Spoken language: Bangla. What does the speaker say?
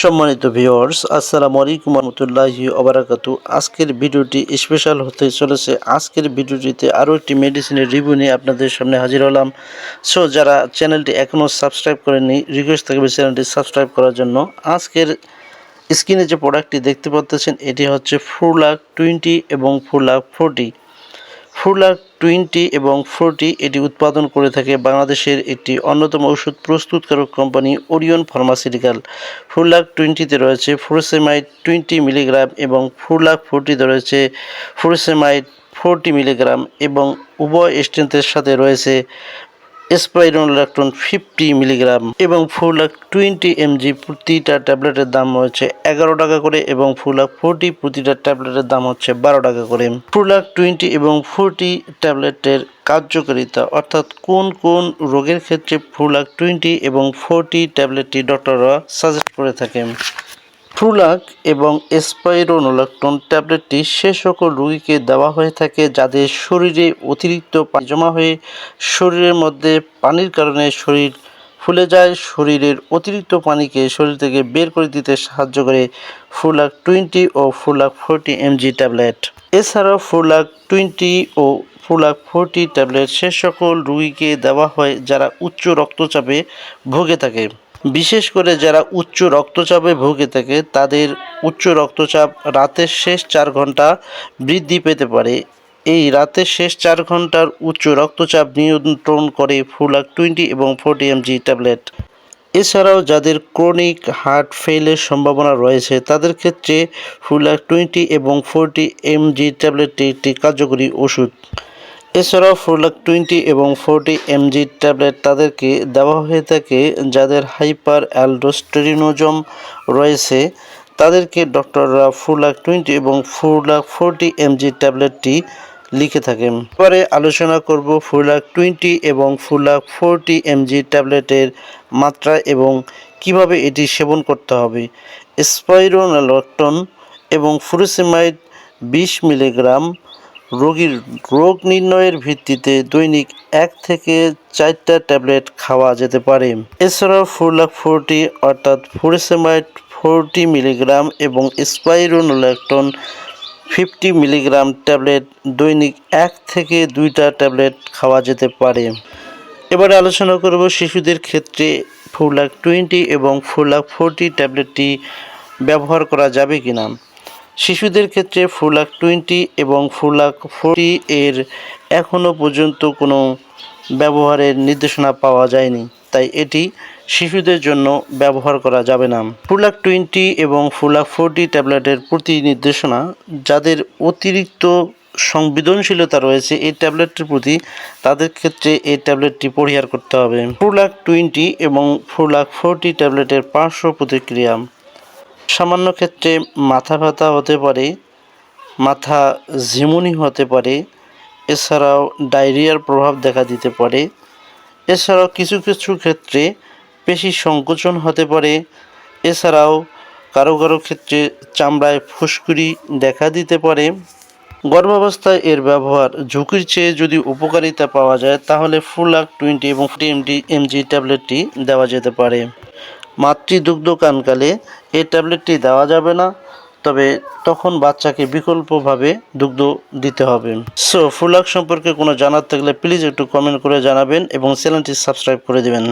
সম্মানিত ভিউয়ার্স আসসালামু আলাইকুম রহমতুল্লাহি ওবরাকাতু আজকের ভিডিওটি স্পেশাল হতে চলেছে। আজকের ভিডিওটিতে আরও একটি মেডিসিনের রিভিউ নিয়ে আপনাদের সামনে হাজির হলাম। সো যারা চ্যানেলটি এখনও সাবস্ক্রাইব করেনি রিকোয়েস্ট থাকবে চ্যানেলটি সাবস্ক্রাইব করার জন্য। আজকের স্ক্রিনে যে প্রোডাক্টটি দেখতে পাচ্ছেন, এটি হচ্ছে ফোর লাখ টোয়েন্টি এবং ফুলাক ফোরটি ফুলাক টোয়েন্টি এবং ফোরটি এটি উৎপাদন করে থাকে বাংলাদেশের একটি অন্যতম ওষুধ প্রস্তুতকারক কোম্পানি ওরিয়ন ফার্মাসিউটিক্যাল লাখ টোয়েন্টিতে রয়েছে ফোরসেমাইড টোয়েন্টি মিলিগ্রাম এবং ফুলাক ফোরটিতে রয়েছে ফোরসেমাইড ফোরটি মিলিগ্রাম এবং উভয় স্ট্রেন্থের সাথে রয়েছে স্পাইরোলাক্টন ফিফটি মিলিগ্রাম এবং ফুলাক টোয়েন্টি এমজি প্রতিটা ট্যাবলেটের দাম হচ্ছে এগারো টাকা করে এবং ফুলাক ফোরটি প্রতিটা ট্যাবলেটের দাম হচ্ছে বারো টাকা করে। ফুলাক টোয়েন্টি এবং ফোরটি ট্যাবলেটের কার্যকারিতা অর্থাৎ কোন কোন রোগের ক্ষেত্রে ফুলাক টোয়েন্টি এবং ফোরটি ট্যাবলেটটি ডক্টররা সাজেস্ট করে থাকেন। ফ্রুলাক এবং স্পাইরোনোলাক্টন ট্যাবলেটটি সে সকল রোগীকে দেওয়া হয়ে থাকে যাদের শরীরে অতিরিক্ত পানি জমা হয়ে শরীরের মধ্যে পানির কারণে শরীর ফুলে যায়, শরীরের অতিরিক্ত পানিকে শরীর থেকে বের করে দিতে সাহায্য করে ফুলাক টোয়েন্টি ও ফুলাক ফোরটি এমজি ট্যাবলেট। এছাড়াও ফুলাক টোয়েন্টি ও ফুলাক ফোরটি ট্যাবলেট সে সকল রুগীকে দেওয়া হয় যারা উচ্চ রক্তচাপে ভুগে থাকে। বিশেষ করে যারা উচ্চ রক্তচাপে ভুগে থাকে, তাদের উচ্চ রক্তচাপ রাতের শেষ চার ঘণ্টা বৃদ্ধি পেতে পারে। এই রাতের শেষ চার ঘণ্টার উচ্চ রক্তচাপ নিয়ন্ত্রণ করে ফুলাক টোয়েন্টি এবং ফোরটি এমজি ট্যাবলেট। এছাড়াও যাদের ক্রনিক হার্ট ফেলের সম্ভাবনা রয়েছে, তাদের ক্ষেত্রে ফুলাক টোয়েন্টি এবং ফোরটি এমজি ট্যাবলেটটি একটি কার্যকরী ওষুধ। এছাড়াও ফোরলাক টোয়েন্টি এবং ফোরটি এমজি ট্যাবলেট তাদেরকে দেওয়া হয়ে থাকে যাদের হাইপার অ্যালডোস্টেরিনোজম রয়েছে। তাদেরকে ডক্টররা ফোরলাক টোয়েন্টি এবং ফোর ফোরলাক ফোরটি এমজি ট্যাবলেটটি লিখে থাকেন। পরে আলোচনা করব ফুলাক টোয়েন্টি এবং ফুলাক ফোরটি এমজি ট্যাবলেটের মাত্রা এবং কীভাবে এটি সেবন করতে হবে। স্পাইরোনালটন এবং ফুরুসিমাইড বিশ মিলিগ্রাম রোগীর রোগ নির্ণয়ের ভিত্তিতে দৈনিক এক থেকে চারটা ট্যাবলেট খাওয়া যেতে পারে। এছাড়াও ফোরলাক ফোরটি অর্থাৎ ফুরেসেমাইড ফোরটি মিলিগ্রাম এবং স্পাইরোনোল্যাকটন ফিফটি মিলিগ্রাম ট্যাবলেট দৈনিক এক থেকে দুইটা ট্যাবলেট খাওয়া যেতে পারে। এবারে আলোচনা করব শিশুদের ক্ষেত্রে ফোরলাক টোয়েন্টি এবং ফোরলাক ফোরটি ট্যাবলেটটি ব্যবহার করা যাবে কিনা। শিশুদের ক্ষেত্রে ফুলাক টোয়েন্টি এবং ফুলাক ফোরটি এর এখনও পর্যন্ত কোনো ব্যবহারের নির্দেশনা পাওয়া যায়নি, তাই এটি শিশুদের জন্য ব্যবহার করা যাবে না। ফুলাক টোয়েন্টি এবং ফুলাক ফোরটি ট্যাবলেটের প্রতি নির্দেশনা, যাদের অতিরিক্ত সংবেদনশীলতা রয়েছে, এই ট্যাবলেটটির প্রতি তাদের ক্ষেত্রে এই ট্যাবলেটটি পরিহার করতে হবে। ফুলাক টোয়েন্টি এবং ফুলাক ফোরটি ট্যাবলেটের পার্শ্ব প্রতিক্রিয়া সামান্য ক্ষেত্রে মাথা ব্যথা হতে পারে, মাথা ঝিমুনি হতে পারে, এছাড়াও ডায়রিয়ার প্রভাব দেখা দিতে পারে। এছাড়াও কিছু কিছু ক্ষেত্রে পেশি সংকোচন হতে পারে, এছাড়াও কারও কারও ক্ষেত্রে চামড়ায় ফুসকুড়ি দেখা দিতে পারে। গর্ভাবস্থায় এর ব্যবহার ঝুঁকির চেয়ে যদি উপকারিতা পাওয়া যায়, তাহলে ফুলাক টোয়েন্টি এবং এমডি এমজি ট্যাবলেটটি দেওয়া যেতে পারে। মাতৃদুগ্ধকানকালে এই ট্যাবলেটটি দেওয়া যাবে না, তবে তখন বাচ্চাকে বিকল্পভাবে দুগ্ধ দিতে হবে। সো ফুলাক সম্পর্কে কোনো জানার থাকলে প্লিজ একটু কমেন্ট করে জানাবেন এবং চ্যানেলটি সাবস্ক্রাইব করে দেবেন।